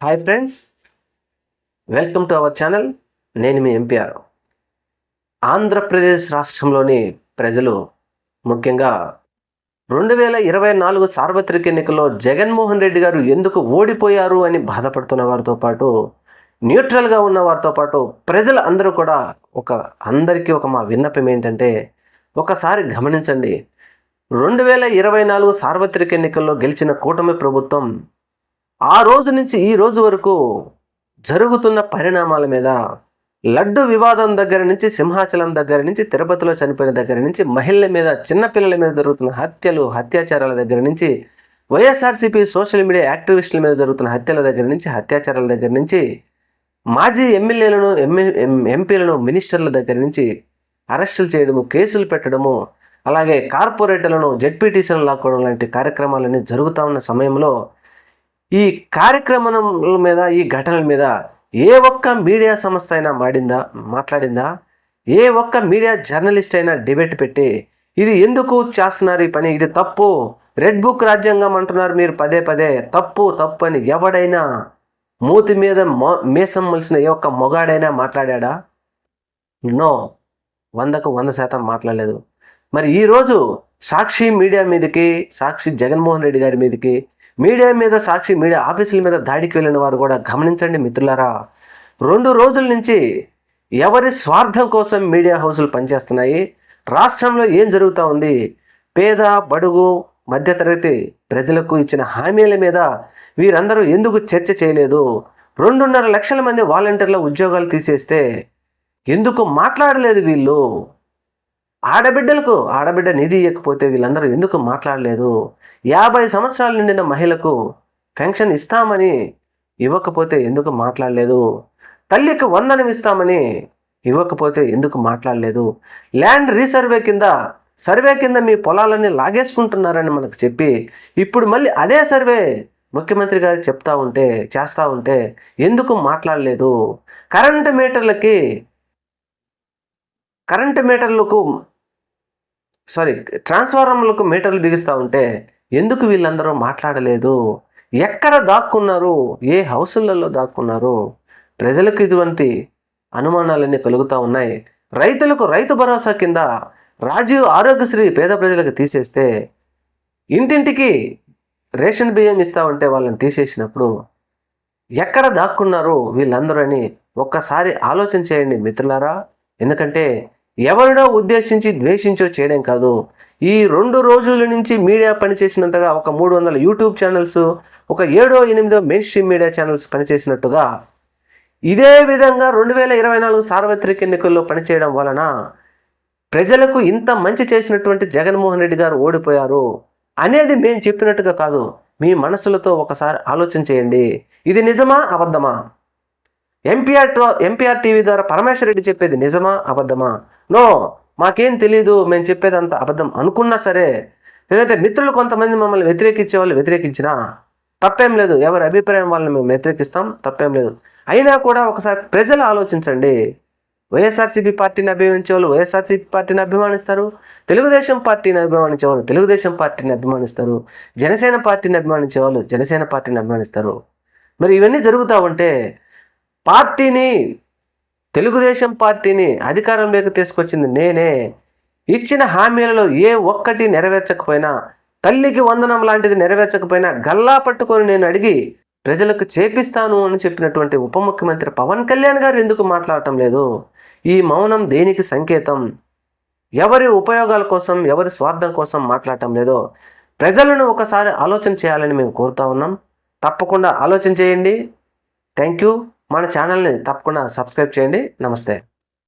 Hi friends welcome to our channel నేను మీ MPR Andhra Pradesh రాష్ట్రంలోని ప్రజలు ముఖ్యంగా రెండు వేల ఇరవై నాలుగు సార్వత్రిక ఎన్నికల్లో జగన్మోహన్ రెడ్డి గారు ఎందుకు ఓడిపోయారు అని బాధపడుతున్న వారితో పాటు న్యూట్రల్గా ఉన్న వారితో పాటు ప్రజలు అందరూ కూడా ఒక అందరికీ ఒక మా విన్నపం ఏంటంటే ఒకసారి గమనించండి. రెండు వేల ఇరవై నాలుగు సార్వత్రిక ఎన్నికల్లో గెలిచిన కూటమి ప్రభుత్వం ఆ రోజు నుంచి ఈ రోజు వరకు జరుగుతున్న పరిణామాల మీద లడ్డు వివాదం దగ్గర నుంచి సింహాచలం దగ్గర నుంచి తిరుపతిలో చనిపోయిన దగ్గర నుంచి మహిళల మీద చిన్నపిల్లల మీద జరుగుతున్న హత్యలు హత్యాచారాల దగ్గర నుంచి వైఎస్ఆర్సీపీ సోషల్ మీడియా యాక్టివిస్టుల మీద జరుగుతున్న హత్యల దగ్గర నుంచి అత్యాచారాల దగ్గర నుంచి మాజీ ఎమ్మెల్యేలను ఎంఏ ఎంపీలను మినిస్టర్ల దగ్గర నుంచి అరెస్టులు చేయడము కేసులు పెట్టడము అలాగే కార్పొరేటర్లను జెడ్పీటీసీలను లాక్కోవడం లాంటి కార్యక్రమాలన్నీ జరుగుతూ ఉన్న సమయంలో ఈ కార్యక్రమం మీద ఈ ఘటనల మీద ఏ ఒక్క మీడియా సంస్థ అయినా మాడిందా మాట్లాడిందా? ఏ ఒక్క మీడియా జర్నలిస్ట్ అయినా డిబేట్ పెట్టి ఇది ఎందుకు చేస్తున్నారు ఈ పని? ఇది తప్పు. రెడ్ బుక్ రాజ్యాంగం అంటున్నారు మీరు పదే పదే. తప్పు తప్పు అని ఎవడైనా మూతి మీద మో మీసం మలిసిన ఏ ఒక్క మొగాడైనా మాట్లాడా నో. వందకు వంద శాతం మాట్లాడలేదు. మరి ఈరోజు సాక్షి మీడియా మీదకి సాక్షి జగన్మోహన్ రెడ్డి గారి మీదకి మీడియా మీద సాక్షి మీడియా ఆఫీసుల మీద దాడికి వెళ్ళిన వారు కూడా గమనించండి మిత్రులారా. రెండు రోజుల నుంచి ఎవరి స్వార్థం కోసం మీడియా హౌసులు పనిచేస్తున్నాయి? రాష్ట్రంలో ఏం జరుగుతూ ఉంది? పేద బడుగు మధ్యతరగతి ప్రజలకు ఇచ్చిన హామీల మీద వీరందరూ ఎందుకు చర్చ చేయలేదు? రెండున్నర లక్షల మంది వాలంటీర్ల ఉద్యోగాలు తీసేస్తే ఎందుకు మాట్లాడలేదు వీళ్ళు? ఆడబిడ్డలకు ఆడబిడ్డ నిధి ఇవ్వకపోతే వీళ్ళందరూ ఎందుకు మాట్లాడలేదు? యాభై సంవత్సరాలు నిండిన మహిళకు పెన్షన్ ఇస్తామని ఇవ్వకపోతే ఎందుకు మాట్లాడలేదు? తల్లికి వందనం ఇస్తామని ఇవ్వకపోతే ఎందుకు మాట్లాడలేదు? ల్యాండ్ రీసర్వే కింద సర్వే కింద మీ పొలాలన్నీ లాగేసుకుంటున్నారని మనకు చెప్పి ఇప్పుడు మళ్ళీ అదే సర్వే ముఖ్యమంత్రి గారు చెప్తా ఉంటే చేస్తూ ఉంటే ఎందుకు మాట్లాడలేదు? కరెంటు మీటర్లకి కరెంటు మీటర్లకు సారీ ట్రాన్స్ఫార్మర్లకు మీటర్లు బిగిస్తూ ఉంటే ఎందుకు వీళ్ళందరూ మాట్లాడలేదు? ఎక్కడ దాక్కున్నారు? ఏ హౌసులలో దాక్కున్నారు? ప్రజలకు ఇటువంటి అనుమానాలన్నీ కలుగుతూ ఉన్నాయి. రైతులకు రైతు భరోసా కింద రాజీవ్ ఆరోగ్యశ్రీ పేద ప్రజలకు తీసేస్తే ఇంటింటికి రేషన్ బియ్యం ఇస్తా ఉంటే వాళ్ళని తీసేసినప్పుడు ఎక్కడ దాక్కున్నారు వీళ్ళందరూ అని ఒక్కసారి ఆలోచన చేయండి మిత్రులారా. ఎందుకంటే ఎవరినో ఉద్దేశించి ద్వేషించో చేయడం కాదు. ఈ రెండు రోజుల నుంచి మీడియా పనిచేసినంతగా ఒక మూడు వందల యూట్యూబ్ ఛానల్స్ ఒక ఏడో ఎనిమిదో మెయిన్ స్ట్రీమ్ మీడియా ఛానల్స్ పనిచేసినట్టుగా. ఇదే విధంగా రెండు వేల ఇరవై నాలుగు సార్వత్రిక ఎన్నికల్లో పనిచేయడం వలన ప్రజలకు ఇంత మంచి చేసినటువంటి జగన్మోహన్ రెడ్డి గారు ఓడిపోయారు అనేది మేము చెప్పినట్టుగా కాదు. మీ మనసులతో ఒకసారి ఆలోచన చేయండి. ఇది నిజమా అబద్ధమా? ఎంపీఆర్ ఎంపీఆర్ టీవీ ద్వారా పరమేశ్వర రెడ్డి చెప్పేది నిజమా అబద్ధమా? నో మాకేం తెలీదు మేము చెప్పేది అంత అబద్ధం అనుకున్నా సరే లేదంటే మిత్రులు కొంతమంది మమ్మల్ని వ్యతిరేకించే వాళ్ళు వ్యతిరేకించినా తప్పేం లేదు. ఎవరి అభిప్రాయం వాళ్ళని మేము వ్యతిరేకిస్తాం తప్పేం లేదు. అయినా కూడా ఒకసారి ప్రజలు ఆలోచించండి. వైఎస్ఆర్సీపీ పార్టీని అభిమానించే వాళ్ళు వైఎస్ఆర్సీపీ పార్టీని అభిమానిస్తారు తెలుగుదేశం పార్టీని అభిమానించే వాళ్ళు తెలుగుదేశం పార్టీని అభిమానిస్తారు జనసేన పార్టీని అభిమానించే వాళ్ళు జనసేన పార్టీని అభిమానిస్తారు. మరి ఇవన్నీ జరుగుతూ ఉంటే పార్టీని తెలుగుదేశం పార్టీని అధికారంలోకి తీసుకొచ్చింది నేనే. ఇచ్చిన హామీలలో ఏ ఒక్కటి నెరవేర్చకపోయినా తల్లికి వందనం లాంటిది నెరవేర్చకపోయినా గల్లా పట్టుకొని నేను అడిగి ప్రజలకు చేపిస్తాను అని చెప్పినటువంటి ఉప ముఖ్యమంత్రి పవన్ కళ్యాణ్ గారు ఎందుకు మాట్లాడటం లేదు? ఈ మౌనం దేనికి సంకేతం? ఎవరి ఉపయోగాల కోసం ఎవరి స్వార్థం కోసం మాట్లాడటం లేదో ప్రజలను ఒకసారి ఆలోచన చేయాలని మేము కోరుతా ఉన్నాం. తప్పకుండా ఆలోచన చేయండి. Thank you. మన ఛానల్ని తప్పకుండా సబ్స్క్రైబ్ చేయండి. నమస్తే.